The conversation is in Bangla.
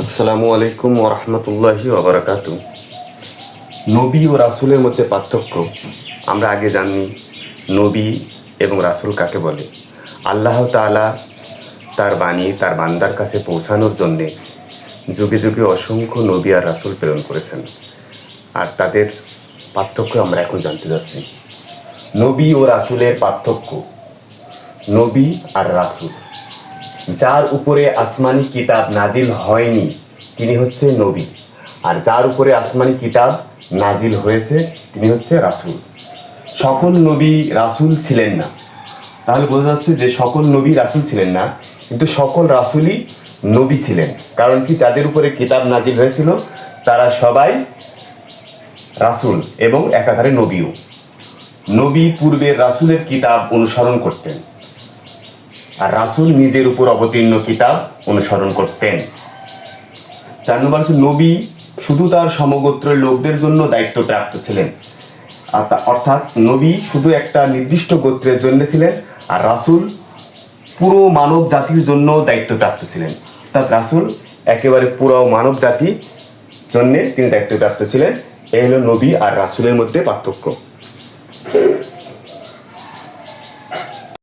আসসালামু আলাইকুম ওরহমতুল্লাহি ওবরাকাত নবী ও রাসূলের মধ্যে পার্থক্য, আমরা আগে জানি নবী এবং রাসূল কাকে বলে। আল্লাহ তাআলা তার বাণী তার বান্দার কাছে পৌঁছানোর জন্যে যুগে যুগে অসংখ্য নবী আর রাসুল প্রেরণ করেছেন। আর তাদের পার্থক্য আমরা এখন জানতে যাচ্ছি। নবী ও রাসুলের পার্থক্য, নবী আর রাসূল। যার উপরে আসমানি কিতাব নাজিল হয়নি, তিনি হচ্ছে নবী। আর যার উপরে আসমানি কিতাব নাজিল হয়েছে, তিনি হচ্ছে রাসূল। সকল নবী রাসূল ছিলেন না। তাহলে বোঝা যাচ্ছে যে সকল নবী রাসুল ছিলেন না, কিন্তু সকল রাসুলই নবী ছিলেন। কারণ কি যাদের উপরে কিতাব নাজিল হয়েছিল, তারা সবাই রাসুল এবং একাধারে নবীও। নবী পূর্বের রাসুলের কিতাব অনুসরণ করতেন। আর রাসূল নিজের উপর অবতীর্ণ কিতাব অনুসরণ করতেন। চার নম্বর নবী শুধু তার সমগোত্রের লোকদের জন্য দায়িত্বপ্রাপ্ত ছিলেন। অর্থাৎ নবী শুধু একটা নির্দিষ্ট গোত্রের জন্য ছিলেন আর রাসুল পুরো মানব জাতির জন্য দায়িত্বপ্রাপ্ত ছিলেন। অর্থাৎ রাসূল একেবারে পুরো মানব জাতি জন্যে তিনি দায়িত্বপ্রাপ্ত ছিলেন। এই হলো নবী আর রাসূলের মধ্যে পার্থক্য।